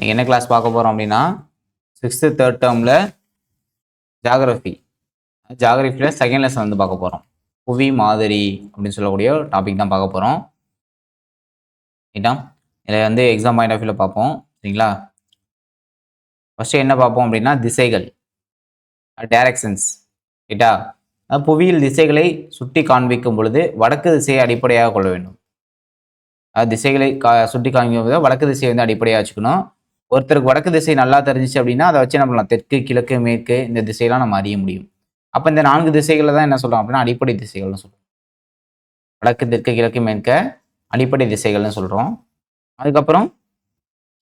இன்றைக்கி என்ன கிளாஸ் பார்க்க போகிறோம் அப்படின்னா சிக்ஸ்த்து தேர்ட் டேர்மில் ஜாகிரஃபி ஜாகிரஃபியில் செகண்ட் லெசன் வந்து பார்க்க போகிறோம் புவி மாதிரி அப்படின்னு சொல்லக்கூடிய டாபிக் தான் பார்க்க போகிறோம் ரைட்டா இதில் வந்து எக்ஸாம் பாயிண்ட் ஆஃப் வியூவில் பார்ப்போம். சரிங்களா? ஃபஸ்ட்டு என்ன பார்ப்போம் அப்படின்னா திசைகள். டைரக்ஷன்ஸ் ரைட்டா புவியில் புவியியல் திசைகளை சுட்டி காண்பிக்கும் பொழுது வடக்கு திசையை அடிப்படையாக கொள்ள வேண்டும். திசைகளை கா சுட்டி காண்பிக்கும் போது வடக்கு திசையை வந்து அடிப்படையாக வச்சுக்கணும். ஒருத்தருக்கு வடக்கு திசை நல்லா தெரிஞ்சிச்சு அப்படின்னா அதை வச்சு நம்மளாம் பண்ணலாம்? தெற்கு கிழக்கு மேற்கு இந்த திசையெல்லாம் நம்ம அறிய முடியும். அப்போ இந்த நான்கு திசைகளை தான் என்ன சொல்கிறோம் அப்படின்னா அடிப்படை திசைகள்னு சொல்கிறோம் வடக்கு தெற்கு கிழக்கு மேற்க அடிப்படை திசைகள்னு சொல்கிறோம் அதுக்கப்புறம்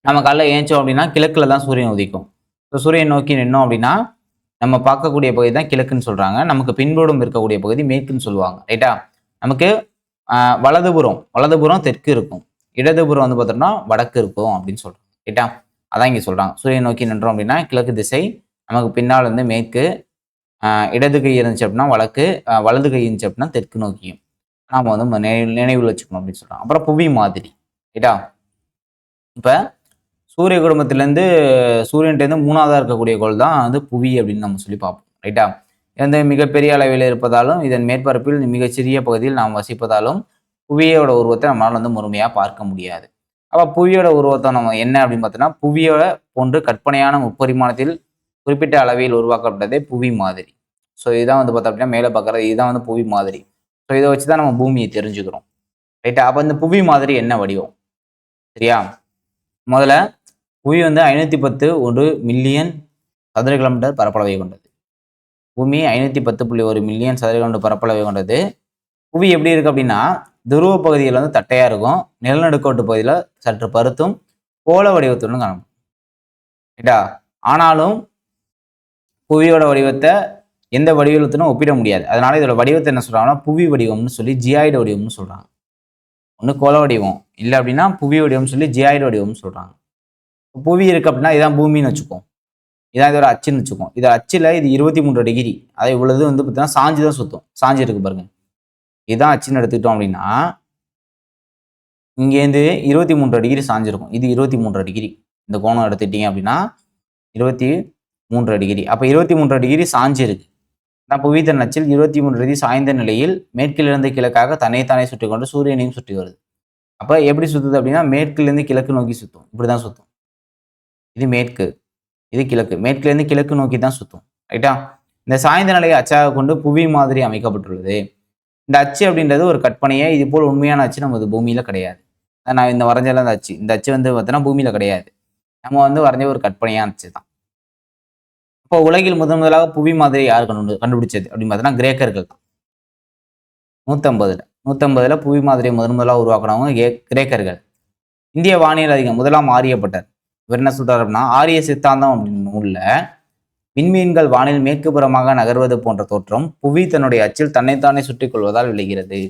நம்ம காலைல ஏஞ்சோம் அப்படின்னா கிழக்கில் தான் சூரியன் உதிக்கும். ஸோ சூரியன் நோக்கி நின்னோம் அப்படின்னா நம்ம பார்க்கக்கூடிய பகுதி தான் கிழக்குன்னு சொல்கிறாங்க நமக்கு பின்புறம் இருக்கக்கூடிய பகுதி மேற்குன்னு சொல்லுவாங்க. ரைட்டா நமக்கு வலதுபுறம் வலதுபுறம் தெற்கு இருக்கும். இடதுபுறம் வந்து பார்த்தோம்னா வடக்கு இருக்கும் அப்படின்னு சொல்கிறோம் ரைட்டா அதான் இங்கே சொல்கிறாங்க சூரியன் நோக்கி நின்றோம் அப்படின்னா கிழக்கு திசை நமக்கு பின்னால் வந்து மேற்கு இடது கை இருந்துச்சு அப்படின்னா வழக்கு வலது கை இருந்துச்சு அப்படின்னா தெற்கு நோக்கியும். நாம் வந்து நினைவு நினைவில் வச்சுக்கணும் அப்படின்னு சொல்கிறோம் அப்புறம் புவி மாதிரி ரைட்டா? இப்போ சூரிய குடும்பத்திலேருந்து சூரியன்ட்டேருந்து மூணாவதாக இருக்கக்கூடிய கோள் தான் வந்து புவி அப்படின்னு நம்ம சொல்லி பார்ப்போம் ரைட்டா? எந்த மிகப்பெரிய அளவில் இருப்பதாலும் இதன் மேற்பரப்பில் மிகச்சிறிய பகுதியில் நாம் வசிப்பதாலும் புவியோட உருவத்தை நம்மளால் வந்து முழுமையாக பார்க்க முடியாது. அப்போ புவியோட உருவத்தை நம்ம என்ன அப்படின்னு பார்த்தோன்னா புவியோட போன்று கற்பனையான முப்பரிமாணத்தில் குறிப்பிட்ட அளவில் உருவாக்கப்பட்டதே புவி மாதிரி. ஸோ இதான் வந்து பார்த்தோம் அப்படின்னா மேலே பார்க்குறது இதுதான் வந்து புவி மாதிரி. ஸோ இதை வச்சு தான் நம்ம பூமியை தெரிஞ்சுக்கிறோம். ரைட்டா அப்போ இந்த புவி மாதிரி என்ன வடிவம்? சரியா? முதல்ல புவி வந்து ஐநூற்றி பத்து ஒரு மில்லியன் சதுர கிலோமீட்டர் பரப்பளவை கொண்டது. பூமி ஐநூற்றி பத்து புள்ளி ஒரு மில்லியன் சதுர கிலோமீட்டர் பரப்பளவை கொண்டது. புவி எப்படி இருக்குது அப்படின்னா துருவ பகுதியில் வந்து தட்டையாக இருக்கும். நிலநடுக்கோட்டு பகுதியில் சற்று பருத்தும் கோள வடிவத்துடன் காணும். ரைட்டா ஆனாலும் புவியோட வடிவத்தை எந்த வடிவத்துடன் ஒப்பிட முடியாது. அதனால இதோட வடிவத்தை என்ன சொல்றாங்கன்னா புவி வடிவம்னு சொல்லி ஜியாய்டு வடிவம்னு சொல்றாங்க. ஒன்று கோள வடிவம். இல்லை அப்படின்னா புவி வடிவம்னு சொல்லி ஜியாய்டு வடிவம்னு சொல்றாங்க. புவி இருக்கு அப்படின்னா இதான் பூமின்னு வச்சுக்கோம். இதான் இதோட அச்சுன்னு வச்சுக்கோம். இது அச்சில் இது இருபத்தி மூன்று டிகிரி. அதை இவ்வளவு வந்து பார்த்தீங்கன்னா சாஞ்சு தான் சுத்தம். சாஞ்சு இருக்கு பாருங்க. இதான் அச்சுன்னு எடுத்துக்கிட்டோம் அப்படின்னா இங்கேருந்து இருபத்தி மூன்று டிகிரி சாஞ்சிருக்கும் இது இருபத்தி மூன்று டிகிரி. இந்த கோணம் எடுத்துட்டீங்க அப்படின்னா இருபத்தி மூன்று டிகிரி. அப்போ இருபத்தி மூன்று டிகிரி சாஞ்சிருக்கு. நான் புவித்தன் அச்சில் இருபத்தி மூன்று டிகிரி சாய்ந்த நிலையில் மேற்கிலிருந்து கிழக்காக தன்னைத்தானே சுற்றி கொண்டு சூரியனையும் சுற்றி வருது. அப்போ எப்படி சுற்றுது அப்படின்னா மேற்கிலிருந்து கிழக்கு நோக்கி சுற்றும் இப்படி தான் சுற்றும் இது மேற்கு இது கிழக்கு. மேற்கிலிருந்து கிழக்கு நோக்கி தான் சுற்றும் ரைட்டா? இந்த சாய்ந்த நிலையை அச்சாக கொண்டு புவி மாதிரி அமைக்கப்பட்டுள்ளது. இந்த அச்சு அப்படின்றது ஒரு கற்பனையே இது போல் உண்மையான அச்சு நமது பூமியில கிடையாது. நான் இந்த வரைஞ்சல இந்த அச்சு இந்த அச்சு வந்து பார்த்தோன்னா பூமியில கிடையாது. நம்ம வந்து வரைஞ்ச ஒரு கற்பனையான அச்சு தான். இப்போ உலகில் முதன் முதலாக புவி மாதிரி யார் கண்டு கண்டுபிடிச்சது அப்படின்னு பார்த்தோன்னா கிரேக்கர்கள் தான். நூற்றம்பதில் நூற்றம்பதுல புவி மாதிரியை முதன் முதலாக உருவாக்குனவங்க கே- கிரேக்கர்கள். இந்திய வானியல் அதிகம் முதலாம் ஆரியப்பட்டார். இவர் என்ன சொல்றாரு அப்படின்னா ஆரிய சித்தாந்தம் அப்படின்னு உள்ள விண்மீன்கள் வானில் மேற்கு புறமாக நகர்வது போன்ற தோற்றம் புவி தன்னுடைய அச்சில் தன்னைத்தானே சுற்றிக் கொள்வதால் விளைகிறது.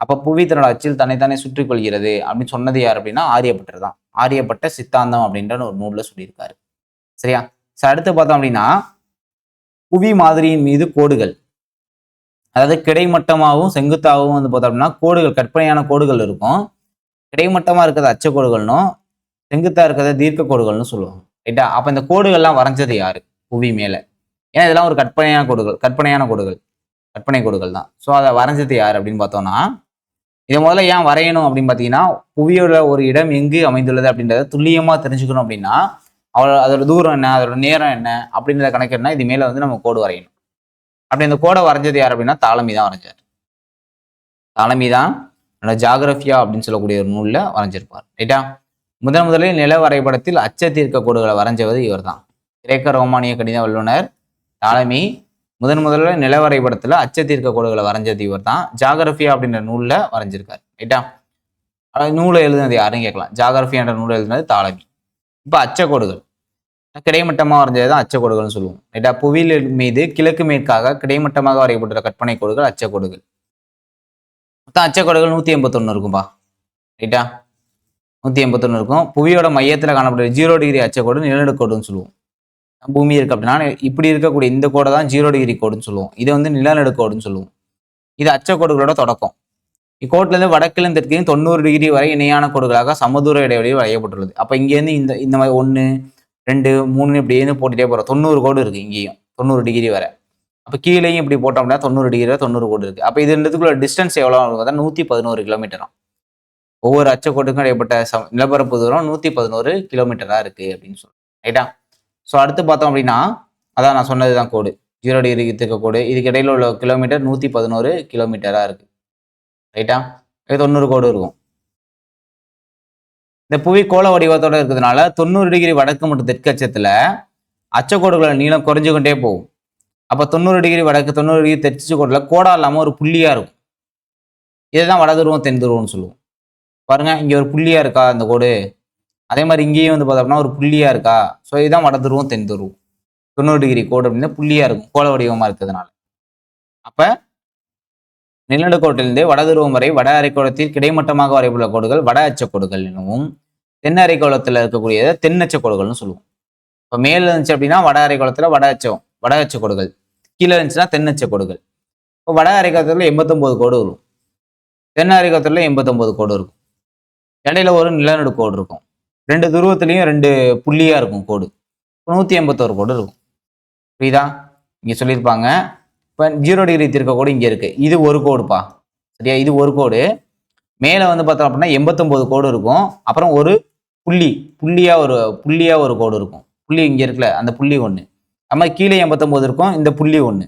அப்போ புவி தன்னோட அச்சில் தன்னைத்தானே சுற்றிக் கொள்கிறது அப்படின்னு சொன்னது யார் அப்படின்னா ஆரியப்பட்டர் தான். ஆரியப்பட்ட சித்தாந்தம் அப்படின்ற ஒரு நூலில் சொல்லியிருக்காரு. சரியா? சரி அடுத்து பார்த்தோம் அப்படின்னா புவி மாதிரியின் மீது கோடுகள். அதாவது கிடைமட்டமாகவும் செங்குத்தாகவும் வந்து பார்த்தோம் அப்படின்னா கோடுகள் கற்பனையான கோடுகள் இருக்கும். கிடைமட்டமாக இருக்கிறது அச்ச கோடுகள்னும் செங்குத்தாக இருக்கிறத தீர்க்க கோடுகள்னு சொல்லுவாங்க. ரைட்டா? அப்போ இந்த கோடுகள்லாம் வரைஞ்சது யாரு? புவி மேலே. ஏன்னா இதெல்லாம் ஒரு கற்பனையான கோடுகள் கற்பனையான கோடுகள் கற்பனை கோடுகள் தான். ஸோ அதை வரைஞ்சது யார் அப்படின்னு பார்த்தோம்னா இதை முதல்ல ஏன் வரையணும் அப்படின்னு பார்த்தீங்கன்னா புவியோட ஒரு இடம் எங்கு அமைந்துள்ளது அப்படின்றத துல்லியமாக தெரிஞ்சுக்கணும் அப்படின்னா அவள் அதோட தூரம் என்ன அதோட நேரம் என்ன அப்படின்றத கணக்கிடனா இது மேலே வந்து நம்ம கோடு வரையணும். அப்படி இந்த கோடை வரைஞ்சது யார் அப்படின்னா தாளமி தான் வரைஞ்சார். தாளமி தான் என்னோட ஜாகிரபியா அப்படின்னு சொல்லக்கூடிய ஒரு நூலில் வரைஞ்சிருப்பார். ரைட்டா? முதன் முதலில் நில வரைபடத்தில் அச்ச தீர்க்க கோடுகளை வரைஞ்சவது இவர்தான். கிரேக்க ரோமானிய கணித வல்லுனர் தாலமி முதன் முதல்ல நில அச்சத்தீர்க்க கோடுகளை வரைஞ்சது இவர் தான் ஜாகிரபியா அப்படின்ற நூல்ல வரைஞ்சிருக்காரு. ரைட்டா? நூலை எழுதுனது யாரும் கேட்கலாம். ஜாகிரபி என்ற நூலை எழுதுனது தாலமி. இப்போ அச்சக்கோடுகள். கிடைமட்டமாக வரைஞ்சது தான் அச்சக்கோடுகள்னு சொல்லுவோம். ரைட்டா? புவியில் மீது கிழக்கு மேற்காக கிடைமட்டமாக வரையப்பட்ட கற்பனை கோடுகள் அச்சக்கோடுகள். மொத்தம் அச்சக்கோடுகள் நூற்றி எண்பத்தொன்று இருக்கும்பா. ரைட்டா? நூற்றி எண்பத்தொன்று இருக்கும். புவியோட மையத்தில் காணப்படுற ஜீரோ டிகிரி அச்சக்கோடு நிலநடுக்கோடுன்னு சொல்லுவோம். பூமி இருக்கு அப்படின்னா இப்படி இருக்கக்கூடிய இந்த கோடை தான் ஜீரோ டிகிரி கோடுன்னு சொல்லுவோம். இது வந்து நிலநடுக்கோடுன்னு சொல்லுவோம். இது அச்சக்கோடுகளோட தொடக்கம். இக்கோட்டிலேருந்து வடக்கிலிருந்து தெற்கையும் தொண்ணூறு டிகிரி வரை இணையான கோடுகளாக சமதூர இடைவெளியில் வரையப்பட்டுள்ளது. அப்போ இங்கேருந்து இந்த இந்த மாதிரி ஒன்று ரெண்டு மூணு இப்படின்னு போட்டுகிட்டே போட்டுட்டே போகிறோம் தொண்ணூறு கோடு இருக்குது இங்கேயும். தொண்ணூறு டிகிரி வரை. அப்போ கீழேயும் இப்படி போட்டோம் அப்படின்னா தொண்ணூறு டிகிரி வரை தொண்ணூறு கோடு இருக்குது அப்போ இது ரெண்டுத்துக்குள்ள டிஸ்டன்ஸ் எவ்வளோ பார்த்தா நூற்றி பதினோரு கிலோமீட்டரும் ஒவ்வொரு அச்சக்கோட்டுக்கும் இடைப்பட்ட ச நிலப்பரப்பு தூரம் நூற்றி பதினோரு கிலோமீட்டராக இருக்குது அப்படின்னு சொல்லுவோம் ரைட்டா ஸோ அடுத்து பார்த்தோம் அப்படின்னா அதான் நான் சொன்னது தான் கோடு. ஜீரோ டிகிரி இருக்க கோடு. இதுக்கு இடையில உள்ள கிலோமீட்டர் நூற்றி பதினோரு கிலோமீட்டராக இருக்குது ரைட்டா இது தொண்ணூறு கோடு இருக்கும். இந்த புவி கோள வடிவத்தோட இருக்கிறதுனால தொண்ணூறு டிகிரி வடக்கு மற்றும் தெற்கு அச்சத்தில் அச்சக்கோடுகளோட நீளம் குறைஞ்சு கொண்டே போகும். அப்போ தொண்ணூறு டிகிரி வடக்கு தொண்ணூறு டிகிரி தெற்கு கோட்டில் கோடா இல்லாமல் ஒரு புள்ளியாக இருக்கும். இதுதான் வடதுருவம் தென் துருவம்னு சொல்லுவோம். பாருங்க இங்கே ஒரு புள்ளியாக இருக்கா அந்த கோடு? அதே மாதிரி இங்கேயும் வந்து பார்த்தோம்னா ஒரு புள்ளியாக இருக்கா? ஸோ இதுதான் வடதுருவம் தென் துருவம். தொண்ணூறு டிகிரி கோடு அப்படின்னா புள்ளியாக இருக்கும் கோள வடிவமாக இருக்கிறதுனால. அப்போ நிலநடுக்கோட்டிலிருந்து வடதுருவம் வரை வட அரைக்கோளத்தில் கிடைமட்டமாக வரைபுள்ள கோடுகள் வட அச்சக்கோடுகள் எனவும் தென் அரைக்கோளத்தில் இருக்கக்கூடியதை தென் அச்சக்கோடுகள்னு சொல்லுவோம். இப்போ மேல இருந்துச்சு அப்படின்னா வட அரைக்கோளத்தில் வட அச்சம் வட அச்சக்கோடுகள் கீழே இருந்துச்சுன்னா தென் அச்சக்கோடுகள் இப்போ வட அரைக்கோளத்தில் எண்பத்தொம்போது கோடு வரும். தென் அரைக்கோளத்தில் எண்பத்தொம்போது கோடு இருக்கும். இடையில ஒரு நிலநடுக்கோடு இருக்கும். ரெண்டு துருவத்துலேயும் ரெண்டு புள்ளியாக இருக்கும் கோடு. நூற்றி எண்பத்தோரு கோடு இருக்கும். புரியுதா? இங்கே சொல்லியிருப்பாங்க. இப்போ ஜீரோ டிகிரி திருக்க கோடு இங்கே இருக்குது இது ஒரு கோடுப்பா. சரியா? இது ஒரு கோடு. மேலே வந்து பார்த்தோம் அப்படின்னா எண்பத்தொம்போது கோடு இருக்கும். அப்புறம் ஒரு புள்ளி. புள்ளியாக ஒரு புள்ளியாக ஒரு கோடு இருக்கும். புள்ளி இங்கே இருக்குல்ல அந்த புள்ளி ஒன்று அது மாதிரி கீழே எண்பத்தொம்போது இருக்கும் இந்த புள்ளி ஒன்று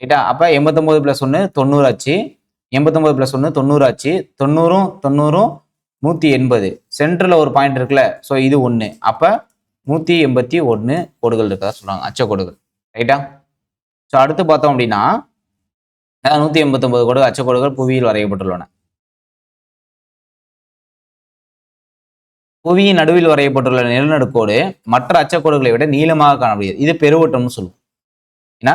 ரைட்டா? அப்போ எண்பத்தொம்போது ப்ளஸ் ஒன்று தொண்ணூறு ஆச்சு. எண்பத்தொம்போது ப்ளஸ் ஒன்று தொண்ணூறு ஆச்சு. தொண்ணூறும் தொண்ணூறும் நூற்றி எண்பது. சென்டரில் ஒரு பாயிண்ட் இருக்குல்ல ஸோ இது ஒன்று அப்போ நூற்றி எண்பத்தி ஒன்று கோடுகள் இருக்கதா சொல்கிறாங்க அச்ச கோடுகள். ரைட்டா ஸோ அடுத்து பார்த்தோம் அப்படின்னா நூற்றி எண்பத்தொம்பது கோடுகள் அச்சக்கோடுகள் புவியில் வரையப்பட்டுள்ளன. புவியின் நடுவில் வரையப்பட்டுள்ள நிலநடுக்கோடு மற்ற அச்சக்கோடுகளை விட நீளமாக காணப்படுகிறது. இது பெருவட்டம்னு சொல்லுவோம். ஏன்னா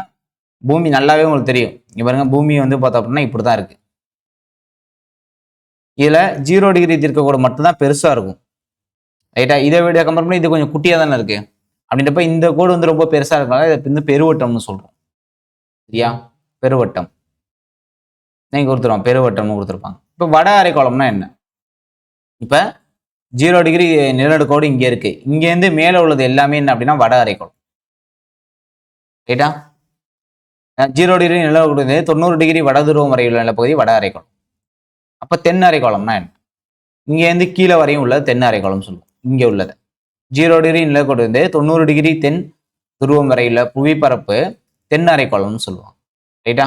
பூமி நல்லாவே உங்களுக்கு தெரியும். இங்கே பாருங்க பூமி வந்து பார்த்தோம் அப்படின்னா இப்படி தான் இருக்குது இதில் ஜீரோ டிகிரி தீர்க்கக்கூட மட்டும்தான் பெருசாக இருக்கும். ரைட்டா இதை விட கம்பேர் பண்ணி இது கொஞ்சம் குட்டியாக தானே இருக்குது அப்படின்றப்ப இந்த கோடு வந்து ரொம்ப பெருசாக இருக்கனால இதை வந்து பெருவட்டம்னு சொல்கிறோம் சரியா? பெருவட்டம். நீங்கள் கொடுத்துருவோம். பெருவட்டம்னு கொடுத்துருப்பாங்க. இப்போ வட அரைக்கோளம்னா என்ன? இப்போ ஜீரோ டிகிரி நிலநடுக்கோடு இங்கே இருக்குது இங்கேருந்து மேலே உள்ளது எல்லாமே என்ன அப்படின்னா வட அரைக்கோளம். ரைட்டா ஜீரோ டிகிரி நிலநடுக்கோடு தொண்ணூறு டிகிரி வட துருவம் வரையுள்ள நிலப்பகுதி வட அரைக்கோளம். அப்போ தென் அரைக்கோளம்னா என்ன? இங்கேருந்து கீழே வரையும் உள்ளது தென் அரைக்கோளம் சொல்லுவோம். இங்கே உள்ளது. ஜீரோ டிகிரி நிலக்கோடு வந்து தொண்ணூறு டிகிரி தென் துருவம் வரையில் புவிப்பரப்பு தென் அரைக்கோளம்னு சொல்லுவோம். ரைட்டா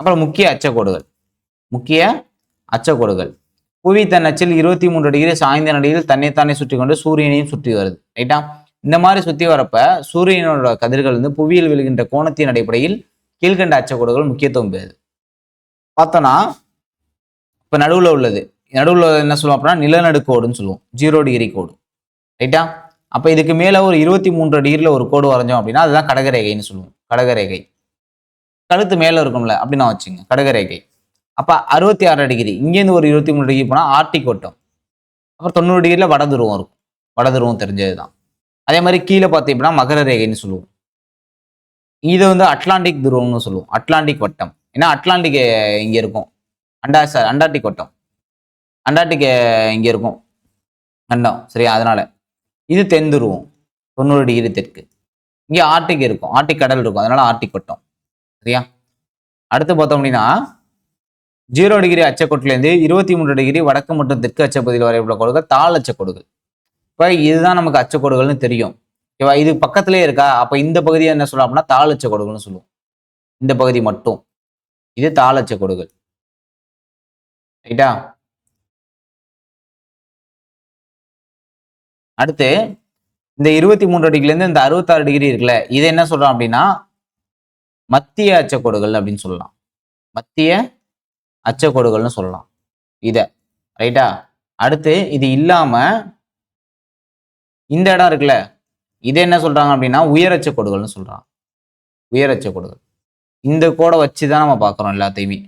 அப்புறம் முக்கிய அச்சக்கோடுகள். முக்கிய அச்சக்கோடுகள். புவி தன் அச்சில் இருபத்தி மூன்று டிகிரி சாய்ந்த நடிகையில் தன்னைத்தானே சுற்றி கொண்டு சூரியனையும் சுற்றி வருது. ரைட்டா இந்த மாதிரி சுற்றி வரப்ப சூரியனோட கதிர்கள் வந்து புவியில் விழுகின்ற கோணத்தின் அடிப்படையில் கீழ்கண்ட அச்சக்கோடுகள் முக்கியத்துவம் பெறுது. பார்த்தோன்னா இப்போ நடுவில் உள்ளது. நடுவில் என்ன சொல்லுவோம் அப்படின்னா நிலநடுக்கோடுன்னு சொல்லுவோம். ஜீரோ டிகிரி கோடு ரைட்டா அப்போ இதுக்கு மேலே ஒரு இருபத்தி மூன்று டிகிரியில் ஒரு கோடு வரைஞ்சோம் அப்படின்னா அதுதான் கடகரேகைன்னு சொல்லுவோம். கடகரேகை. கழுத்து மேலே இருக்கும்ல அப்படின்னு வச்சுங்க கடகரேகை. அப்போ அறுபத்தி ஆறு டிகிரி இங்கேருந்து ஒரு இருபத்தி மூணு டிகிரி போனால் ஆர்டிக் வட்டம் அப்புறம் தொண்ணூறு டிகிரியில் வட துருவம் இருக்கும். வட துருவம் தெரிஞ்சது தான் அதே மாதிரி கீழே பார்த்தீங்கன்னா மகர ரேகைன்னு சொல்லுவோம். இது வந்து அட்லாண்டிக் துருவம்னு சொல்லுவோம். அட்லாண்டிக் வட்டம். ஏன்னா அட்லாண்டிக் இங்கே இருக்கும். அண்டா சார் அண்டார்டிக் வட்டம். அண்டார்டிக் இங்கே இருக்கும். அண்டம் சரியா? அதனால. இது தென் துருவம் தொண்ணூறு டிகிரி தெற்கு. இங்கே ஆர்டிக் இருக்கும். ஆர்டிக் கடல் இருக்கும். அதனால ஆர்டிக் வட்டம். சரியா? அடுத்து பார்த்தோம் அப்படின்னா ஜீரோ டிகிரி அச்சக்கோட்டிலேருந்து இருபத்தி மூன்று டிகிரி வடக்கு மற்றும் தெற்கு அச்சப்பகுதியில் வரை உள்ள கோடுகள் தாழ் அச்சக்கோடுகள். இப்போ இதுதான் நமக்கு அச்சக்கோடுகள்னு தெரியும். ஓகேவா? இது பக்கத்திலே இருக்கா? அப்போ இந்த பகுதியை என்ன சொல்லலாம் அப்படின்னா தாழ் அச்சக்கோடுகள்னு சொல்லுவோம். இந்த பகுதி மட்டும். இது தாளச்ச அச்சக்கோடுகள் ரைட்டா? அடுத்து இந்த இருபத்தி மூன்று டிகிரிலேருந்து இந்த அறுபத்தாறு டிகிரி இருக்குல்ல இது என்ன சொல்றான் அப்படின்னா மத்திய அச்சக்கோடுகள் அப்படின்னு சொல்லலாம். மத்திய அச்சக்கோடுகள்னு சொல்லலாம். இதை ரைட்டா? அடுத்து இது இல்லாம இந்த இடம் இருக்குல்ல இது என்ன சொல்றாங்க அப்படின்னா உயரச்ச கோடுகள்னு சொல்றான் உயரச்ச கோடுகள். இந்த கோடை வச்சு தான் நம்ம பார்க்குறோம் எல்லாத்தையுமே.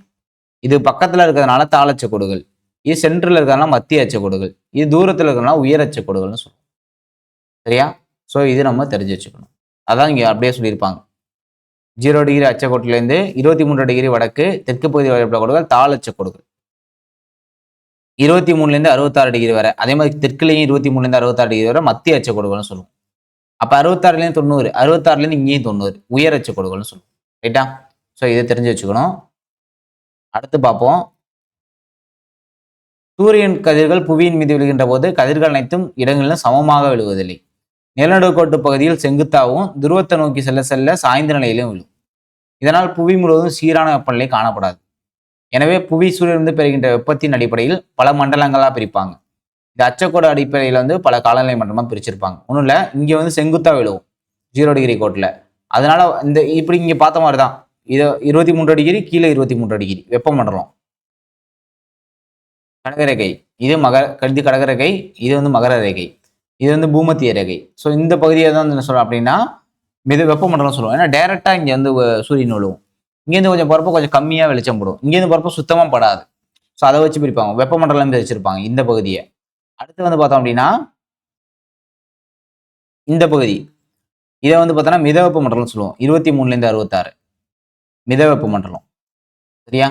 இது பக்கத்தில் இருக்கிறதுனால தாளச்ச கோடுகள். இது சென்டரில் இருக்கிறதுனால மத்திய அச்ச இது தூரத்தில் இருக்கிறதுனால உயரச்ச கோடுகள்னு சொல்லுவோம் சரியா? ஸோ இது நம்ம தெரிஞ்சு வச்சுக்கணும். அதான் இங்கே அப்படியே சொல்லியிருப்பாங்க. ஜீரோ டிகிரி அச்சக்கோட்டிலேருந்து இருபத்தி மூன்று டிகிரி வடக்கு தெற்கு பகுதி வரையப்பட்ட கோடுகள் தாழ் அச்சக்கோடுகள் இருபத்தி மூணுலேருந்து அறுபத்தாறு டிகிரி வரை. அதே மாதிரி தெற்குலேயும் இருபத்தி மூணுலேருந்து அறுபத்தாறு டிகிரி வரை மத்திய அச்சக்கோடுகள்னு சொல்லுவோம். அப்போ அறுபத்தாறுலேருந்து தொண்ணூறு அறுபத்தாறுலேருந்து இங்கேயும் தொண்ணூறு உயர் அச்சக்கோடுகள்னு சொல்லுவோம். ரைட்டா ஸோ இதை தெரிஞ்சு வச்சுக்கணும். அடுத்து பார்ப்போம். சூரியன் கதிர்கள் புவியின் மீது விழுகின்ற போது கதிர்கள் அனைத்தும் இடங்களிலும் சமமாக விழுவதில்லை. நிலநடுக்கோட்டு பகுதியில் செங்குத்தாகவும் துருவத்தை நோக்கி செல்ல செல்ல சாய்ந்த நிலையிலும் விழும். இதனால் புவி முழுவதும் சீரான வெப்பநிலை காணப்படாது. எனவே புவி சூரியனிலிருந்து பெறுகின்ற வெப்பத்தின் அடிப்படையில் பல மண்டலங்களாக பிரிப்பாங்க. இந்த அச்சக்கோடு அடிப்படையில் வந்து பல காலநிலை மண்டலமாக பிரிச்சிருப்பாங்க. ஒன்றும் இல்லை இங்கே வந்து செங்குத்தாக விழுவும். ஜீரோ டிகிரி கோட்டில். அதனால இந்த இப்படி இங்கே பார்த்த மாதிரி தான் இது இருபத்தி மூன்று டிகிரி கீழே இருபத்தி மூன்று டிகிரி வெப்பமண்டலம் கடகரேகை இது மகர இது கடகரேகை இது வந்து மகர ரேகை. இது வந்து பூமத்திய ரேகை. ஸோ இந்த பகுதியை தான் என்ன சொல்றோம் அப்படின்னா மித வெப்பமண்டலம் சொல்லுவோம். ஏன்னா டைரெக்டாக இங்கே வந்து சூரியன் விழுவும். இங்கேருந்து கொஞ்சம் போகிறப்ப கொஞ்சம் கம்மியாக வெளிச்சம் போடும். இங்கேருந்து போகிறப்ப சுத்தமாக படாது. ஸோ அதை வச்சு பிரிப்பாங்க. வெப்பமண்டலம் பிரிச்சிருப்பாங்க இந்த பகுதியை. அடுத்து வந்து பார்த்தோம் அப்படின்னா இந்த பகுதி. இதை வந்து பார்த்தோன்னா மிதவெப்ப மண்டலம்னு சொல்லுவோம். இருபத்தி மூணுலேருந்து அறுபத்தாறு. மிதவெப்பு வெப்பமண்டலம் சரியா?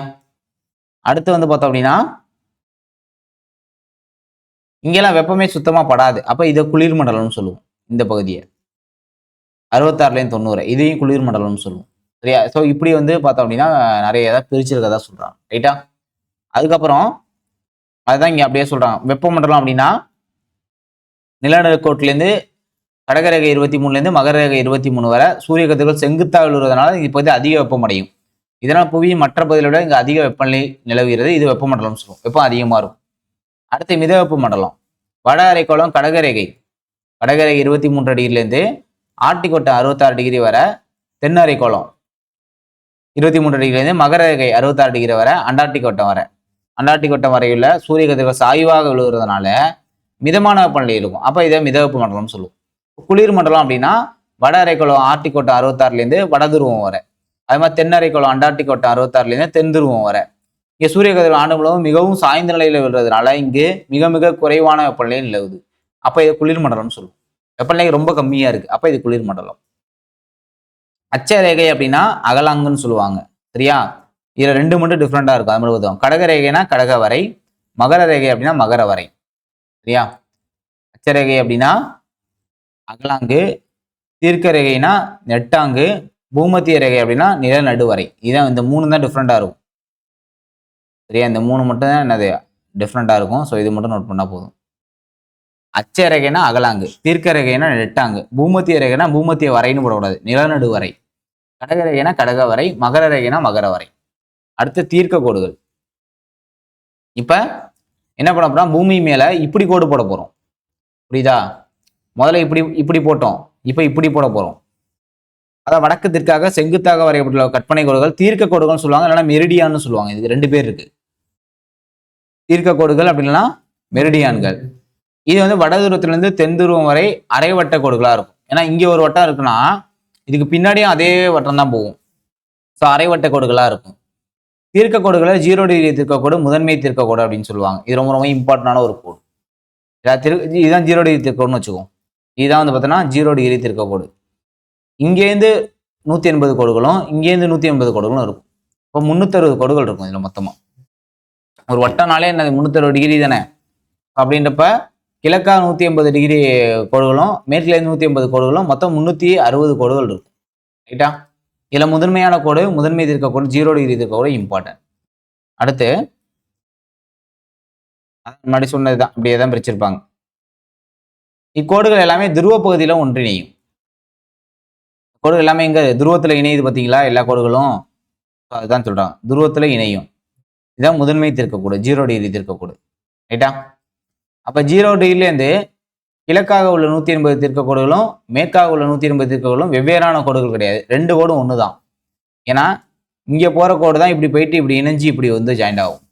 அடுத்து வந்து பார்த்தோம் அப்படின்னா இங்கெல்லாம் வெப்பமே சுத்தமாக படாது. அப்போ இதை குளிர் மண்டலம்னு சொல்லுவோம் இந்த பகுதியை. அறுபத்தாறுலேருந்து தொண்ணூறு. இதையும் குளிர் மண்டலம்னு சொல்லுவோம். சரியா? ஸோ இப்படி வந்து பார்த்தோம் அப்படின்னா நிறைய இதை பிரிச்சிருக்கதா சொல்கிறாங்க ரைட்டா அதுக்கப்புறம் அதுதான் இங்கே அப்படியே சொல்கிறாங்க வெப்பமண்டலம் அப்படின்னா நிலநடுக்கோட்டிலேருந்து கடகரேகை இருபத்தி மூணுலேருந்து மகரரேகை இருபத்தி மூணு வரை சூரிய கதிர்கள் செங்குத்தாக விழுவதனால இப்போது அதிக வெப்பம் அடையும் இதனால் புவி மற்ற பகுதிகளை விட இங்கே அதிக வெப்பநிலை நிலவுகிறது. இது வெப்பமண்டலம் சொல்லுவோம் வெப்பம் அதிகமாக இருக்கும். அடுத்து மித வெப்ப மண்டலம். வட அரைக்கோளம் கடகரேகை. கடகரேகை இருபத்தி மூன்று டிகிரிலேருந்து ஆர்டிகோட்டம் அறுபத்தாறு டிகிரி வரை தென் அரைக்கோளம் இருபத்தி மூன்று டிகிரிலேருந்து மகர ரேகை அறுபத்தாறு டிகிரி வரை அண்டார்டிக் வட்டம் வரை. அண்டார்டிக் வட்டம் வரையுள்ள சூரிய கதிர்கள் சாய்வாக விழுகிறதுனால மிதமான வெப்பநிலை இருக்கும். அப்போ இதை மித வெப்ப சொல்லுவோம். குளிர் மண்டலம் அப்படின்னா வட அரைக்குளம் ஆர்டிக் அறுபத்தாறுலேருந்து வட துருவம் வரை. அது மாதிரி தென் அரைக்குளம் அண்டார்டிக் அறுபத்தாறுலேருந்து தென் துருவம் வரை. இங்கே சூரிய கதிர்கள் ஆண்டுகளும் மிகவும் சாய்ந்த நிலையில் விழுறதுனால இங்கு மிக மிக குறைவான வெப்பநிலை நிலவுது. அப்போ இது குளிர் மண்டலம்னு சொல்லுவோம். வெப்பநிலை ரொம்ப கம்மியாக இருக்குது அப்போ இது குளிர் மண்டலம் அச்சரேகை அப்படின்னா அகலாங்குன்னு சொல்லுவாங்க. சரியா? இதில் ரெண்டு மட்டும் டிஃப்ரெண்ட்டாக இருக்கும். அது மாதிரி கடக ரேகைனா கடக வரை. மகர ரேகை அப்படின்னா மகர வரை. சரியா? அச்சரேகை அப்படின்னா அகலாங்கு தீர்க்க ரேகைனா நெட்டாங்கு பூமத்திய ரேகை அப்படின்னா நிலநடு வரை இதான் இந்த மூணு தான் டிஃப்ரெண்டா இருக்கும். சரியா? இந்த மூணு மட்டும் தான் என்னது? டிஃப்ரெண்ட்டாக இருக்கும். ஸோ இது மட்டும் நோட் பண்ணால் போதும். அச்ச ரேகைனா அகலாங்கு தீர்க்க ரேகைனா நெட்டாங்கு பூமத்திய ரேகைனா பூமத்திய வரைன்னு போடக்கூடாது. நிலநடு வரை கடக ரேகைனா கடக வரை மகர ரேகைனா மகர வரை அடுத்து தீர்க்க கோடுகள். இப்போ என்ன பண்ண போகிறோம் பூமி மேலே இப்படி கோடு போட போகிறோம் புரியுதா? முதல்ல இப்படி இப்படி போட்டோம். இப்போ இப்படி போட போகிறோம் அதாவது வடக்கு தெற்காக செங்குத்தாக வரையப்பட்டுள்ள கற்பனை கோடுகள் தீர்க்க கோடுகள்னு சொல்லுவாங்க இல்லைன்னா மெரிடியான்னு சொல்லுவாங்க. இதுக்கு ரெண்டு பேர் இருக்கு. தீர்க்க கோடுகள் அப்படின்னா மெரிடியான்கள். இது வந்து வட தூரத்திலிருந்து தென் துருவம் வரை அரைவட்ட கோடுகளாக இருக்கும். ஏன்னா இங்கே ஒரு வட்டம் இருக்குன்னா இதுக்கு பின்னாடியும் அதே வட்டம் தான் போகும். ஸோ அரைவட்ட கோடுகளாக இருக்கும். தீர்க்க கோடுகளை ஜீரோ டிகிரி தீர்க்க கோடு முதன்மை தீர்க்க கோடு அப்படின்னு சொல்லுவாங்க. இது ரொம்ப ரொம்ப இம்பார்ட்டண்டான ஒரு கோடு. திரு- இதுதான் ஜீரோ டிகிரி தீர்க்க கோடுன்னு வச்சுக்கோம் இதுதான் வந்து பார்த்தோன்னா ஜீரோ டிகிரி திருக்க கோடு. இங்கேருந்து நூற்றி எண்பது கோடுகளும் இங்கேருந்து நூற்றி எண்பது கோடுகளும் இருக்கும். இப்போ முந்நூற்றறுபது கோடுகள் இருக்கும் இதில் மொத்தமாக ஒரு வட்டனாலே என்னது? முந்நூற்றறுபது டிகிரி தானே. அப்படின்றப்ப கிழக்கா நூற்றி எண்பது டிகிரி கோடுகளும் மேற்குலேருந்து நூற்றி எண்பது கோடுகளும் மொத்தம் முந்நூற்றி அறுபது கோடுகள் இருக்கும். ரைட்டா இதில் முதன்மையான கோடு முதன்மை திருக்க கோடு ஜீரோ டிகிரி திருக்க கோடு இம்பார்ட்டன்ட் அடுத்து முன்னாடி சொன்னது தான் அப்படியே தான் பிரிச்சிருப்பாங்க. இக்கோடுகள் எல்லாமே துருவ பகுதியில் ஒன்றிணையும். கோடுகள் எல்லாமே எங்க? துருவத்தில் இணையுது பார்த்தீங்களா எல்லா கோடுகளும். அதுதான் சொல்றாங்க. துருவத்தில் இணையும். இதான் முதன்மை தீர்க்கக்கூடு. Zero degree தீர்க்கக்கூடு. ரைட்டா அப்போ ஜீரோ டிகிரிலேருந்து கிழக்காக உள்ள நூற்றி எண்பது தீர்க்க கோடுகளும் மேற்காக உள்ள நூற்றி எண்பது தீர்க்க வெவ்வேறான கோடுகள் கிடையாது. ரெண்டு கோடும் ஒன்று தான் ஏன்னா இங்கே போகிற கோடு தான் இப்படி போயிட்டு இப்படி இணைஞ்சு இப்படி வந்து ஜாயிண்ட் ஆகும்.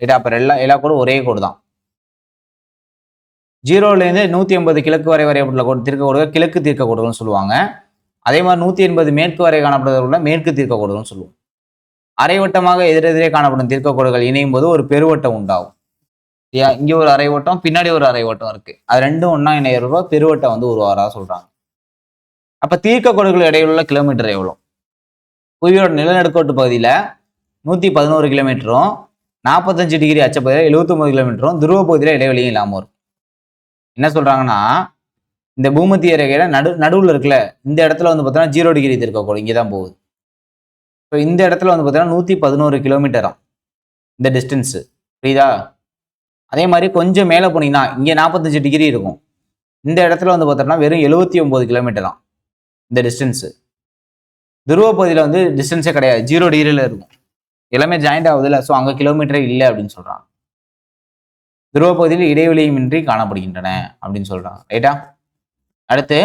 ரைட்டா அப்போ எல்லா எல்லா கோடும் ஒரே கோடு தான் ஜீரோலேருந்து நூற்றி ஐம்பது கிழக்கு வரை வரையப்பட்டுள்ள கோடு தீர்க்க கோடுகள் கிழக்கு தீர்க்க கோடுகள்னு சொல்லுவாங்க. அதே மாதிரி நூற்றி எண்பது மேற்கு வரை காணப்படுவதற்குள்ள மேற்கு தீர்க்க கோடுகள்னு சொல்லுவோம். அரைவட்டமாக எதிரெதிரே காணப்படும் தீர்க்க கோடுகள் இணையும் போது ஒரு பெருவட்டம் உண்டாகும். இங்கே ஒரு அரைவட்டம் பின்னாடி ஒரு அரைவட்டம் இருக்குது அது ரெண்டும் ஒன்றா இணையிறப்போ பெருவட்டம் வந்து உருவாராக சொல்கிறாங்க அப்போ தீர்க்க கோடுகள் உள்ள கிலோமீட்டர் எவ்வளோ புவியோட நிலநடுக்கோட்டு பகுதியில் நூற்றி பதினோரு கிலோமீட்டரும் நாற்பத்தஞ்சு டிகிரி அச்சப்பகுதியில் எழுபத்தொம்பது கிலோமீட்டரும் துருவ பகுதியில் இடைவெளியும் இல்லாமல் இருக்கும். என்ன சொல்கிறாங்கன்னா இந்த பூமத்திய ரேகையில் நடு நடுவில் இருக்குல்ல இந்த இடத்துல வந்து பார்த்தோன்னா ஜீரோ டிகிரி திருக்கோடு இங்கே தான் போகுது. இப்போ இந்த இடத்துல வந்து பார்த்தீங்கன்னா நூற்றி பதினோரு கிலோமீட்டராம் இந்த டிஸ்டன்ஸு புரியுதா? அதே மாதிரி கொஞ்சம் மேலே போனீங்கன்னா இங்கே நாற்பத்தஞ்சு டிகிரி இருக்கும். இந்த இடத்துல வந்து பார்த்தோம்னா வெறும் எழுபத்தி ஒம்பது கிலோமீட்டராம் இந்த டிஸ்டன்ஸு துருவ பகுதியில் வந்து டிஸ்டன்ஸே கிடையாது. ஜீரோ டிகிரியில் இருக்கும். எல்லாமே ஜாயிண்ட் ஆகுதுல்ல ஸோ அங்கே கிலோமீட்டரே இல்லை அப்படின்னு சொல்கிறாங்க துருவ பகுதியில் இடைவெளியுமின்றி காணப்படுகின்றன அப்படின்னு சொல்கிறாங்க ரைட்டா? அடுத்து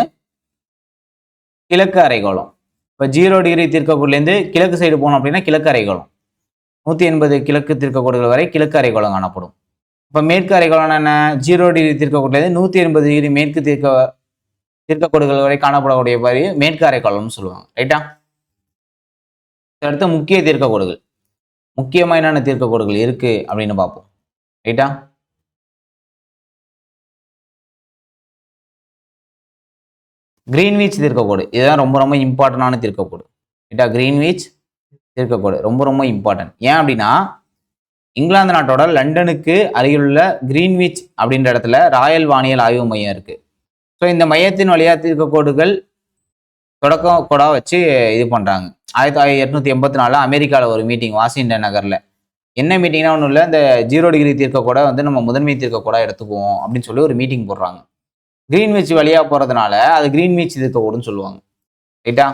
கிழக்கு அரைக்கோளம் இப்போ ஜீரோ டிகிரி தீர்க்கக்கூடலேருந்து கிழக்கு சைடு போனோம் அப்படின்னா கிழக்கு அரைக்கோளம் நூற்றி எண்பது கிழக்கு தீர்க்கக்கூடுகள் வரை கிழக்கு அரைக்கோளம் காணப்படும். இப்போ மேற்கு அரைக்கோளம் என்ன? ஜீரோ டிகிரி தீர்க்கக்கூடலேருந்து நூற்றி எண்பது டிகிரி மேற்கு தீர்க்க தீர்க்கக்கூடுகள் வரை காணப்படக்கூடிய மாதிரி மேற்கு அரைக்கோளம்னு சொல்லுவாங்க. ரைட்டா? அடுத்து முக்கிய தீர்க்கக்கோடுகள் முக்கியமாக என்னென்ன தீர்க்கக்கோடுகள் இருக்கு அப்படின்னு பார்ப்போம். ரைட்டா? கிரீன்வீச் தீர்க்கக்கோடு. இதுதான் ரொம்ப ரொம்ப இம்பார்ட்டண்டான தீர்க்கக்கோடு. ரைட்டா கிரீன்வீச் தீர்க்கக்கோடு. ரொம்ப ரொம்ப இம்பார்ட்டன்ட் ஏன் அப்படின்னா இங்கிலாந்து நாட்டோட லண்டனுக்கு அருகிலுள்ள கிரீன்வீச் அப்படின்ற இடத்துல ராயல் வானியல் ஆய்வு மையம் இருக்குது ஸோ இந்த மையத்தின் வழியாக தீர்க்கக்கோடுகள் தொடக்கம் கூட வச்சு இது பண்ணுறாங்க ஆயிரத்தி தொள்ளாயிரத்தி எட்நூத்தி எண்பத்தி நாலில் அமெரிக்காவில் ஒரு மீட்டிங் வாஷிங்டன் நகரில். என்ன மீட்டிங்னா ஒன்றும் இல்லை. இந்த ஜீரோ டிகிரி தீர்க்கக்கூட வந்து நம்ம முதன்மை தீர்க்கக்கூட எடுத்துக்குவோம் அப்படின்னு சொல்லி ஒரு மீட்டிங் போடுறாங்க. கிரீன்விச் வழியாக போகிறதுனால அது கிரீன்விச் தீர்க்கக்கூடுன்னு சொல்லுவாங்க. ரைட்டா?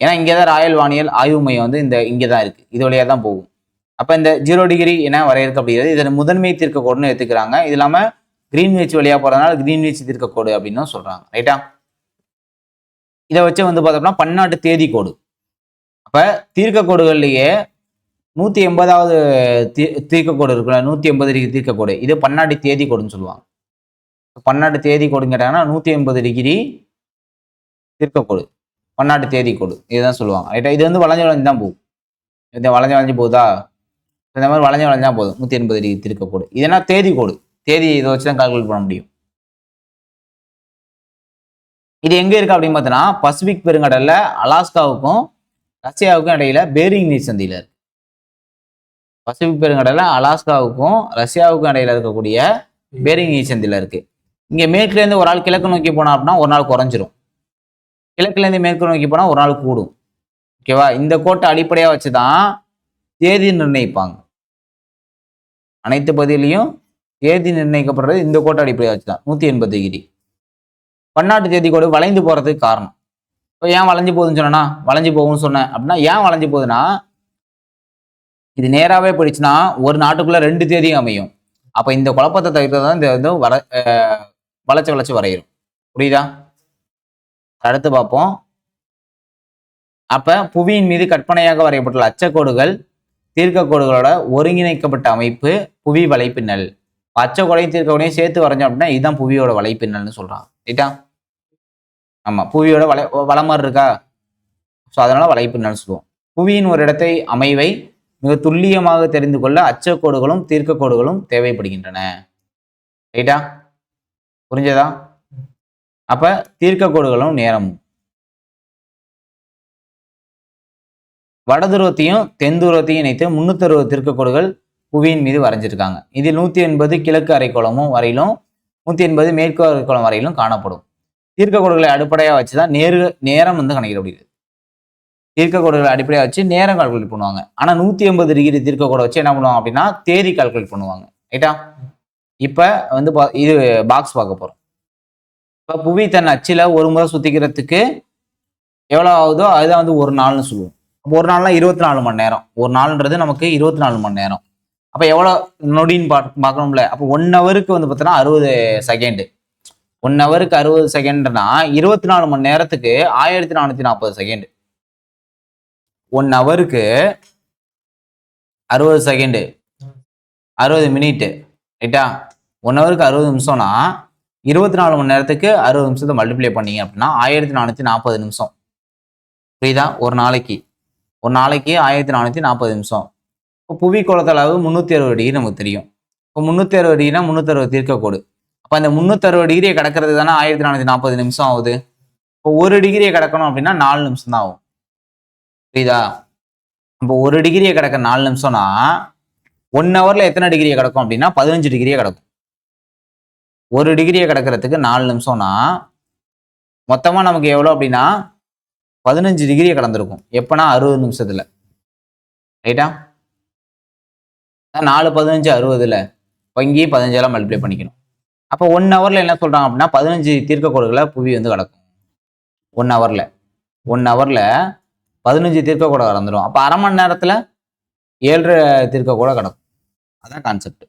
ஏன்னா இங்கே தான் ராயல் வானியல் ஆய்வு மையம் வந்து இந்த இங்கே தான் இருக்குது இது வழியாக தான் போகும். அப்போ இந்த ஜீரோ டிகிரி என்ன வரையறுக்க அப்படிங்கிறது இதை முதன்மை தீர்க்கக்கோடுன்னு எடுத்துக்கிறாங்க. இது இல்லாமல் கிரீன்விச் வழியாக போகிறதுனால கிரீன்விச் தீர்க்கக்கோடு அப்படின்னு சொல்கிறாங்க ரைட்டா? இதை வச்சு வந்து பார்த்தோம்னா பன்னாட்டு தேதி கோடு. அப்போ தீர்க்கக்கோடுகள்லேயே நூற்றி எண்பதாவது தீ தீர்க்கக்கோடு இருக்குல்ல நூற்றி எண்பது டிகிரி தீர்க்கக்கோடு இது பன்னாட்டு தேதி கோடுன்னு சொல்லுவாங்க. பன்னாட்டு தேதி கோடுன்னு கேட்டாங்கன்னா நூற்றி எண்பது டிகிரி தீர்க்கக்கோடு. பன்னாட்டு தேதி கோடு. இதுதான் சொல்லுவாங்க. ரைட்டா? இது வந்து வளைஞ்சு வளைஞ்சு தான் போகும். இது வளைஞ்சு வளைஞ்சு போகுதா? இந்த மாதிரி வளைஞ்சு வளைஞ்சா போதும். நூற்றி எண்பது டிகிரி தீர்க்கக்கோடு. இதுனா தேதி கோடு. தேதி இதை வச்சு தான் கால்குலேட் பண்ண முடியும். இது எங்க இருக்கு அப்படின்னு பார்த்தோன்னா பசிபிக் பெருங்கடல்ல அலாஸ்காவுக்கும் ரஷ்யாவுக்கும் இடையில பேரிங் நீர் சந்தியில இருக்கு. பசிபிக் பெருங்கடல்ல அலாஸ்காவுக்கும் ரஷ்யாவுக்கும் இடையில இருக்கக்கூடிய பேரிங் நீர் சந்தியில இருக்கு. இங்கே மேற்குலேருந்து ஒரு ஆள் கிழக்கு நோக்கி போனா அப்படின்னா ஒரு நாள் குறைஞ்சிரும். கிழக்குல இருந்து மேற்கு நோக்கி போனால் ஒரு நாள் கூடும். ஓகேவா இந்த கோட்டை அடிப்படையாக வச்சு தான் தேதி நிர்ணயிப்பாங்க. அனைத்து பகுதியிலையும் தேதி நிர்ணயிக்கப்படுறது இந்த கோட்டை அடிப்படையாக வச்சு தான் நூத்தி எண்பது டிகிரி. பன்னாட்டு தேதி கோடு வளைந்து போறதுக்கு காரணம். இப்போ ஏன் வளைஞ்சு போகுதுன்னு சொன்னா வளைஞ்சு போகும்னு சொன்னேன். அப்படின்னா ஏன் வளைஞ்சு போகுதுன்னா இது நேராகவே போயிடுச்சுன்னா ஒரு நாட்டுக்குள்ள ரெண்டு தேதியும் அமையும். அப்போ இந்த குழப்பத்தை தவிர்த்து தான் இந்த வந்து வள அஹ் வளைச்சு வளைச்சு வரையிடும் புரியுதா? அடுத்து பார்ப்போம். அப்ப புவியின் மீது கற்பனையாக வரையப்பட்டுள்ள அச்சக்கோடுகள் தீர்க்கக்கோடுகளோட ஒருங்கிணைக்கப்பட்ட அமைப்பு புவி வலைப்பின்னல். அச்சக்கோடையும் தீர்க்கக்கோடையும் சேர்த்து வரைஞ்சோம் அப்படின்னா இதுதான் புவியோட வலைப்பின்னல்னு சொல்றான் ரைட்டா? ஆமா புவியோட வலை வலை மாதிரி இருக்கா? ஸோ அதனால வலைப்பின்னல் சொல்லுவோம். புவியின் ஒரு இடத்தை அமைவை மிக துல்லியமாக தெரிந்து கொள்ள அச்சக்கோடுகளும் தீர்க்கக்கோடுகளும் தேவைப்படுகின்றன. ரைட்டா? புரிஞ்சதா? அப்ப தீர்க்கக்கோடுகளும் நேரமும் வடதுருவத்தையும் தென்துருவத்தையும் இணைத்து முன்னூத்தி அறுபது தீர்க்கக்கோடுகள் புவியின் மீது வரைஞ்சிருக்காங்க. இதில் நூத்தி எண்பது கிழக்கு அரைக்கோளமும் வரையிலும் நூத்தி எண்பது மேற்கு அரைக்கோளம் வரையிலும் காணப்படும். தீர்க்கக்கோடுகளை அடிப்படையாக வச்சுதான் நேரு நேரம் வந்து கணக்கிடப்படுகிறது. தீர்க்கக்கோடுகளை அடிப்படையாக வச்சு நேரம் கால்குலேட் பண்ணுவாங்க. ஆனா நூத்தி எண்பது டிகிரி தீர்க்கக்கோடை வச்சு என்ன பண்ணுவாங்க அப்படின்னா தேதி கால்குலேட் பண்ணுவாங்க. ரைட்டா இப்போ வந்து பா- இது பாக்ஸ் பார்க்க போகிறோம் இப்போ புவி தன் அச்சில் ஒரு முறை சுத்திக்கிறதுக்கு எவ்வளோ ஆகுதோ அதுதான் வந்து ஒரு நாள்னு சொல்லுவோம். அப்போ ஒரு நாள்னா இருபத்தி நாலு மணி நேரம். ஒரு நாள்ன்றது நமக்கு இருபத்தி நாலு மணி நேரம். அப்போ எவ்வளோ நொடின்னு பார்க்க பார்க்கணும்ல. அப்போ ஒன் ஹவருக்கு வந்து பார்த்தோன்னா அறுபது செகண்டு ஒன் ஹவருக்கு அறுபது செகண்ட்னா இருபத்தி நாலு மணி நேரத்துக்கு ஆயிரத்தி நானூற்றி நாற்பது செகண்டு ஒன் ஹவருக்கு அறுபது செகண்டு அறுபது மினிட்டு ரைட்டா ஒன் ஹவருக்கு அறுபது நிமிஷம்னா இருபத்தி நாலு மணி நேரத்துக்கு அறுபது நிமிஷத்தை மல்டிப்ளை பண்ணீங்க அப்படின்னா ஆயிரத்தி நானூற்றி நாற்பது நிமிஷம். புரியுதா? ஒரு நாளைக்கு. ஒரு நாளைக்கு ஆயிரத்தி நானூற்றி நாற்பது நிமிஷம். இப்போ புவி கோலத்தளவு முந்நூற்றி அறுபது டிகிரி நமக்கு தெரியும். இப்போ முந்நூற்றி அறுபது டிகிரினா முந்நூற்றி அறுபது தீர்க்கக்கோடு. அப்போ அந்த முந்நூற்றி அறுபது டிகிரியை கடக்கிறது தானே ஆயிரத்தி நானூற்றி நாற்பது நிமிஷம் ஆகுது. இப்போ ஒரு டிகிரியை கிடக்கணும் அப்படின்னா நாலு நிமிஷம் தான் ஆகும். புரியுதா? இப்போ ஒரு டிகிரியை கிடக்க நாலு நிமிஷம்னா ஒன் ஹவரில் எத்தனை டிகிரியை கிடக்கும் அப்படின்னா பதினஞ்சு டிகிரியே கிடக்கும். ஒரு டிகிரியை கிடக்கிறதுக்கு நாலு நிமிஷம்னா மொத்தமாக நமக்கு எவ்வளோ அப்படின்னா பதினஞ்சு டிகிரியை கடந்திருக்கும் எப்போனா அறுபது நிமிஷத்தில். ரைட்டா நாலு பதினஞ்சு அறுபதில் வங்கி பதினஞ்செல்லாம் மல்டிப்ளை பண்ணிக்கணும். அப்போ ஒன் ஹவரில் என்ன சொல்கிறாங்க அப்படின்னா பதினஞ்சு தீர்க்கக்கோடுகளை புவி வந்து கிடக்கும். ஒன் ஹவரில் ஒன் ஹவரில் பதினஞ்சு தீர்க்கக்கூட கடந்துடும் அப்போ அரை மணி நேரத்தில் ஏழரை தீர்க்கக்கூட கிடக்கும். அதான் கான்செப்ட்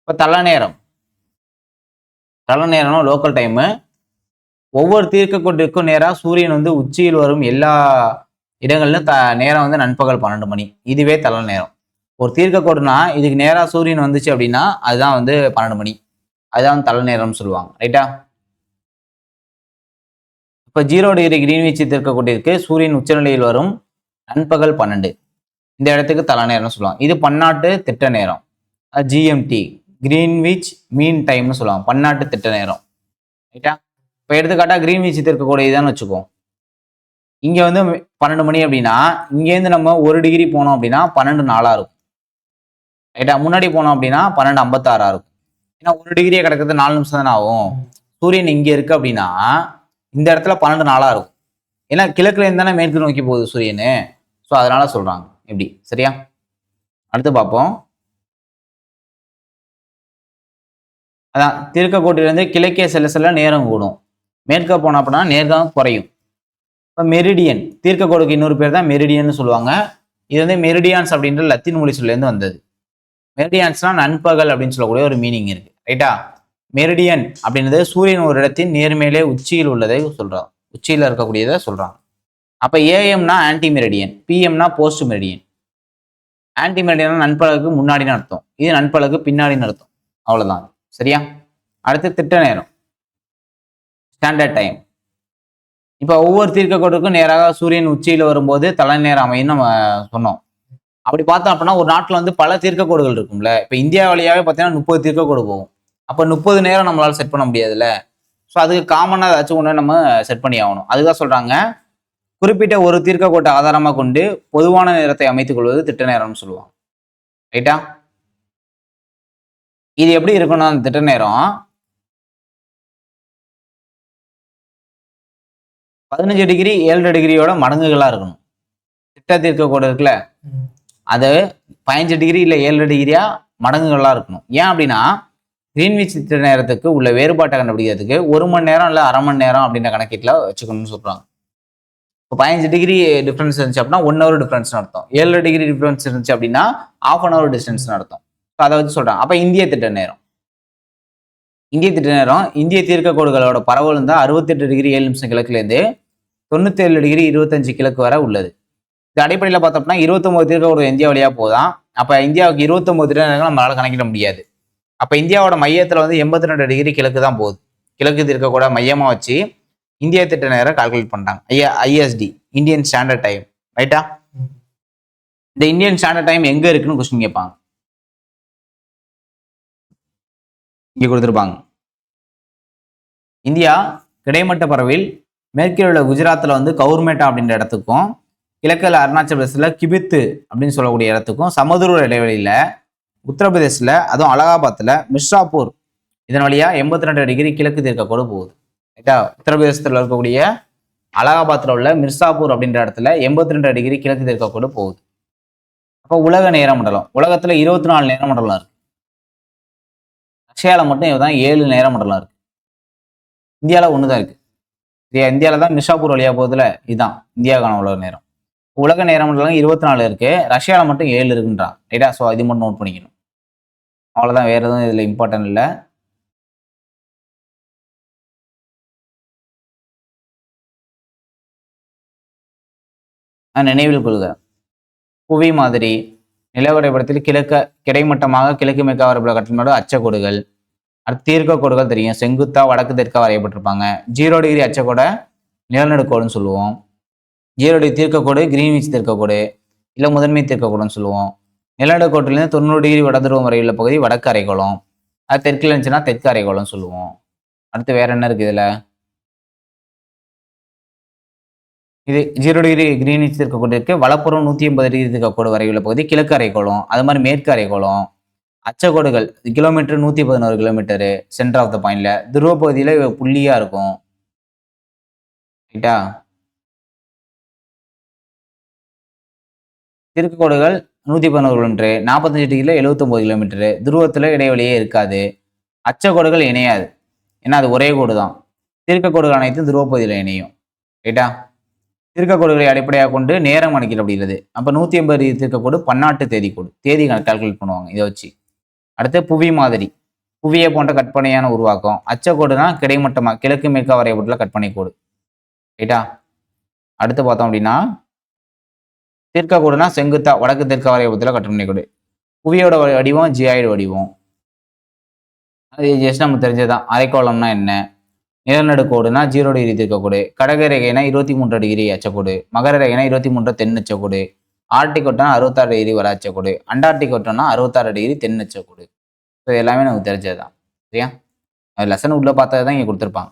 இப்போ தள்ள நேரம். தள்ள நேரம்னா லோக்கல் டைமு ஒவ்வொரு தீர்க்கக்கோட்டிற்கும் நேராக சூரியன் வந்து உச்சியில் வரும் எல்லா இடங்கள்லையும் த நேரம் வந்து நண்பகல் பன்னெண்டு மணி. இதுவே தள்ள நேரம். ஒரு தீர்க்கக்கோடுனா இதுக்கு நேராக சூரியன் வந்துச்சு அப்படின்னா அதுதான் வந்து பன்னெண்டு மணி. அதுதான் தள்ள நேரம்னு சொல்லுவாங்க. ரைட்டா இப்போ ஜீரோ டிகிரி கிரீன்வீச்சு தீர்க்கக்கோட்டிற்கு சூரியன் உச்சநிலையில் வரும் நண்பகல் பன்னெண்டு. இந்த இடத்துக்கு தலை நேரம்னு சொல்லுவாங்க. இது பன்னாட்டு திட்ட நேரம். ஜிஎம்டி கிரீன்விச் மீன் டைம்னு சொல்லுவாங்க. பன்னாட்டு திட்ட நேரம். ரைட்டா இப்போ எடுத்துக்காட்டா கிரீன்விச் தீர்க்கக்கூடியதான்னு வச்சுக்கோம் இங்கே வந்து பன்னெண்டு மணி அப்படின்னா இங்கேருந்து நம்ம ஒரு டிகிரி போனோம் அப்படின்னா பன்னெண்டு நாளாக இருக்கும். ரைட்டா முன்னாடி போனோம் அப்படின்னா பன்னெண்டு ஐம்பத்தாறாக இருக்கும். ஏன்னா ஒரு டிகிரியே கிடக்கிறது நாலு நிமிஷம் தானே ஆகும். சூரியன் இங்கே இருக்கு அப்படின்னா இந்த இடத்துல பன்னெண்டு நாளாக இருக்கும். ஏன்னா கிழக்குலேருந்து தானே மேற்கு நோக்கி போகுது சூரியனு. ஸோ அதனால சொல்கிறாங்க எப்படி? சரியா? அடுத்து பார்ப்போம். அதான் தீர்க்கக்கோட்டிலிருந்து கிழக்கே செல்ல செல்ல நேரம் கூடும். மேற்க போன அப்படின்னா நேர்கம் குறையும். இப்போ மெரிடியன் தீர்க்கக்கோடுக்கு இன்னொரு பேர் தான் மெரிடியன்னு சொல்லுவாங்க. இது வந்து மெரிடியான்ஸ் அப்படின்ற லத்தீன் மொழி சொல்லேருந்து வந்தது. மெரிடியான்ஸ்னா நண்பகல் அப்படின்னு சொல்லக்கூடிய ஒரு மீனிங் இருக்கு. ரைட்டா மெரிடியன் அப்படின்றது சூரியன் ஒரு இடத்தின் நேர்மையிலே உச்சியில் உள்ளதை சொல்கிறான் உச்சியில் இருக்கக்கூடியதை சொல்றாங்க. அப்ப ஏஎம்னா ஆன்டி மெரிடியன் பிஎம்னா போஸ்ட் மெரிடியன் ஆன்டி மெரிடியன் நண்பகலுக்கு முன்னாடின்னு அர்த்தம். இது நண்பகலுக்கு பின்னாடின்னு அர்த்தம். அவ்வளவுதான். சரியா? அடுத்து திட்ட நேரம். ஸ்டாண்டர்ட் டைம் இப்போ ஒவ்வொரு தீர்க்கக்கோடுக்கும் நேராக சூரியன் உச்சியில் வரும்போது தலை நேரம் அமையும் நம்ம சொன்னோம். அப்படி பார்த்தோம் அப்படின்னா ஒரு நாட்டில் வந்து பல தீர்க்கக்கோடுகள் இருக்கும்ல. இப்போ இந்தியா வழியாகவே பார்த்தீங்கன்னா முப்பது தீர்க்கக்கோடு போகும். அப்போ முப்பது நேரம் நம்மளால் செட் பண்ண முடியாதுல்ல. ஸோ அதுக்கு காமனாக ஏதாச்சும் ஒன்று நம்ம செட் பண்ணி ஆகணும். அதுதான் சொல்கிறாங்க குறிப்பிட்ட ஒரு தீர்க்கக்கோட்டை ஆதாரமாக கொண்டு பொதுவான நேரத்தை அமைத்துக் கொள்வது திட்ட நேரம்னு சொல்லுவாங்க. ரைட்டா இது எப்படி இருக்கணும் அந்த திட்ட நேரம்? பதினஞ்சு டிகிரி ஏழரை டிகிரியோட மடங்குகளா இருக்கணும். திட்ட தீர்க்கக்கோடு இருக்குல்ல? அது பதினஞ்சு டிகிரி இல்லை ஏழரை டிகிரியா மடங்குகளா இருக்கணும். ஏன் அப்படின்னா கிரீன்விச் திட்ட நேரத்துக்கு உள்ள வேறுபாட்டை கண்டுபிடிக்கிறதுக்கு ஒரு மணி நேரம் இல்லை அரை மணி நேரம் அப்படின்ற கணக்கீட்டில் வச்சுக்கணும்னு சொல்றாங்க. இப்போ பதினஞ்சு டிகிரி டிஃப்ரென்ஸ் இருந்துச்சு அப்படின்னா ஒன் ஹவர் டிஃப்ரென்ஸ் அர்த்தம். ஏழு டிகிரி டிஃப்ரென்ஸ் இருந்துச்சு அப்படின்னா ஆஃப் அன் ஹவர் டிஸ்டன்ஸ் அர்த்தம். ஸோ அதை வச்சு சொல்கிறாங்க அப்போ இந்திய திட்ட நேரம். இந்திய திட்ட நேரம் இந்திய தீர்க்கக்கோடுகளோட பரவல் தான் அறுபத்தெட்டு டிகிரி ஏழு நிமிஷம் கிழக்குலேருந்து தொண்ணூத்தேழு டிகிரி இருபத்தஞ்சு கிழக்கு வரை உள்ளது. இது அடிப்படையில் பார்த்தோம்னா இருபத்தொம்பது தீர்க்கக்கோடு இந்தியா வழியாக போதான் அப்போ இந்தியாவுக்கு இருபத்தொம்பது திட்ட நேரங்கள் நம்மளால கணக்கிட முடியாது. அப்போ இந்தியாவோட மையத்தில் வந்து எண்பத்தி ரெண்டு டிகிரி கிழக்கு தான் போகுது. கிழக்கு தீர்க்கக்கூட மையமாக வச்சு இந்திய திட்ட நேரம் கால்குலேட் பண்ணுறாங்க ஐயா ஐஎஸ்டி இந்தியன் ஸ்டாண்டர்ட் டைம் ரைட்டா இந்த இந்தியன் ஸ்டாண்டர்ட் டைம் எங்கே இருக்குன்னு கொஸ்டின் கேட்பாங்க. இங்கே கொடுத்துருப்பாங்க. இந்தியா கிடைமட்ட பறவையில் மேற்கில் உள்ள குஜராத்தில் வந்து கவுர்மேட்டா அப்படின்ற இடத்துக்கும் கிழக்கில் அருணாச்சல பிரதேசத்தில் கிபித்து அப்படின்னு சொல்லக்கூடிய இடத்துக்கும் சமதூர இடைவெளியில் உத்தரப்பிரதேசில் அதுவும் அலகாபாத்தில் மிர்ஷாப்பூர் இதன் வழியா எண்பத்தி ரெண்டு டிகிரி கிழக்கு தீர்க்க கூட போகுது. ரைட்டா? உத்தரப்பிரதேசத்தில் இருக்கக்கூடிய அலகாபாத்தில் உள்ள மிர்சாப்பூர் அப்படின்ற இடத்துல எண்பத்தி ரெண்டு டிகிரி கிழக்கு தீர்க்கக்கூட போகுது. அப்போ உலக நேர மண்டலம். உலகத்தில் இருபத்தி நாலு நேர மண்டலம் இருக்கு. ரஷ்யாவில் மட்டும் இதுதான் ஏழு நேர மண்டலம் இருக்கு. இந்தியாவில் ஒன்று தான் இருக்கு. சரியா? இந்தியாவில் தான் மிஷாப்பூர் வழியாக போகுதுல இதுதான் இந்தியாவுக்கான உலக நேரம். உலக நேரம் மண்டலம் இருபத்தி நாலு இருக்கு. ரஷ்யாவில் மட்டும் ஏழு இருக்குன்றான். ரைட்டா ஸோ இது மட்டும் நோட் பண்ணிக்கணும். அவ்வளோதான் வேறு எதுவும் இதில் இம்பார்ட்டன்ட் இல்லை. நினைவில் கொள்க புவி மாதிரி நிலவரைபடத்தில் கிழக்க கிடைமட்டமாக கிழக்கு மேற்கா வரைபட கட்டணோட அச்சக்கோடுகள். அடுத்து தீர்க்க கோடுகள் தெரியும். செங்குத்தா வடக்கு தெற்கா வரையப்பட்டிருப்பாங்க. ஜீரோ டிகிரி அச்சக்கோடை நிலநடுக்கோடுன்னு சொல்லுவோம். ஜீரோ டிகிரி தீர்க்கக்கோடு கிரீன்விச் தீர்க்கக்கோடு இல்லை முதன்மை தீர்க்கக்கூடன்னு சொல்லுவோம். நிலநடுக்கோட்டிலேருந்து தொண்ணூறு டிகிரி வடதுருவம் வரை உள்ள பகுதி வடக்கு அரைக்கோளம். அது தெற்கில் இருந்துச்சுன்னா தெற்கு அரைக்கோளம் சொல்லுவோம். அடுத்து வேற என்ன இருக்குது இதில்? இது ஜீரோ டிகிரி கிரீனிச் இருக்கக்கூடியதுக்கு வலப்புறம் நூற்றி எண்பது டிகிரி இருக்கக்கூடிய வரை உள்ள பகுதி கிழக்கு அரைக்கோளம். அது மாதிரி மேற்கு அரைக்கோளம். அச்சக்கோடுகள் கிலோமீட்டர் நூற்றி பதினோரு கிலோமீட்டரு சென்டர் ஆஃப் த பாயிண்டில் துருவ பகுதியில் புள்ளியாக இருக்கும். ரைட்டா திருக்கோடுகள் நூற்றி பதினோரு கிலோமீட்டரு நாற்பத்தஞ்சு டிகிரியில் எழுபத்தொம்போது கிலோமீட்டரு துருவத்தில் இடைவெளியே இருக்காது. அச்சக்கோடுகள் இணையாது. ஏன்னா அது ஒரே கோடு தான் திருக்கக்கோடுகள் அனைத்தும் துருவப்பகுதியில் இணையும். ரைட்டா திருக்கக்கோடுகளை அடிப்படையாக கொண்டு நேரம் கணக்கிடப்படுகிறது. அப்போ நூற்றி ஐம்பது டிகிரி திருக்கக்கோடு பன்னாட்டு தேதி கோடு தேதி கால்குலேட் பண்ணுவாங்க இதை வச்சு. அடுத்து புவி மாதிரி. புவியை போன்ற கற்பனையான உருவாக்கம். அச்சக்கோடுனா கிடைமட்டமாக கிழக்கு மேற்கா வரையப்பட்டுள்ள கற்பனை கோடு. ரைட்டா அடுத்து பார்த்தோம் அப்படின்னா தெற்கக்கோடுனா செங்குத்தா வடக்கு தெற்க வரைபடத்தில் கற்பனை கோடு. புவியோட வடிவம் ஜியாய்டு வடிவம். அது ஜஸ்ட் நம்ம தெரிஞ்சதுதான். அரைக்கோளம்னா என்ன? நிலநடுக்கோடுனா ஜீரோ டிகிரி தீர்க்கக்கூடு கடக ரேகைனா இருபத்தி மூன்று டிகிரி அச்சக்கூடு மகர ரேகைனா இருபத்தி மூன்று தென் அச்சக்கோடு ஆர்டிக் ஒட்டனா அறுபத்தாறு டிகிரி வர அச்சக்கூடு அண்டார்டிக் வட்டம்னா அறுபத்தாறு டிகிரி தென் அச்சக்கூடு. ஸோ எல்லாமே நமக்கு தெரிஞ்சது தான் சரியா லெசன் உள்ள பார்த்தது தான் இங்கே கொடுத்துருப்பாங்க.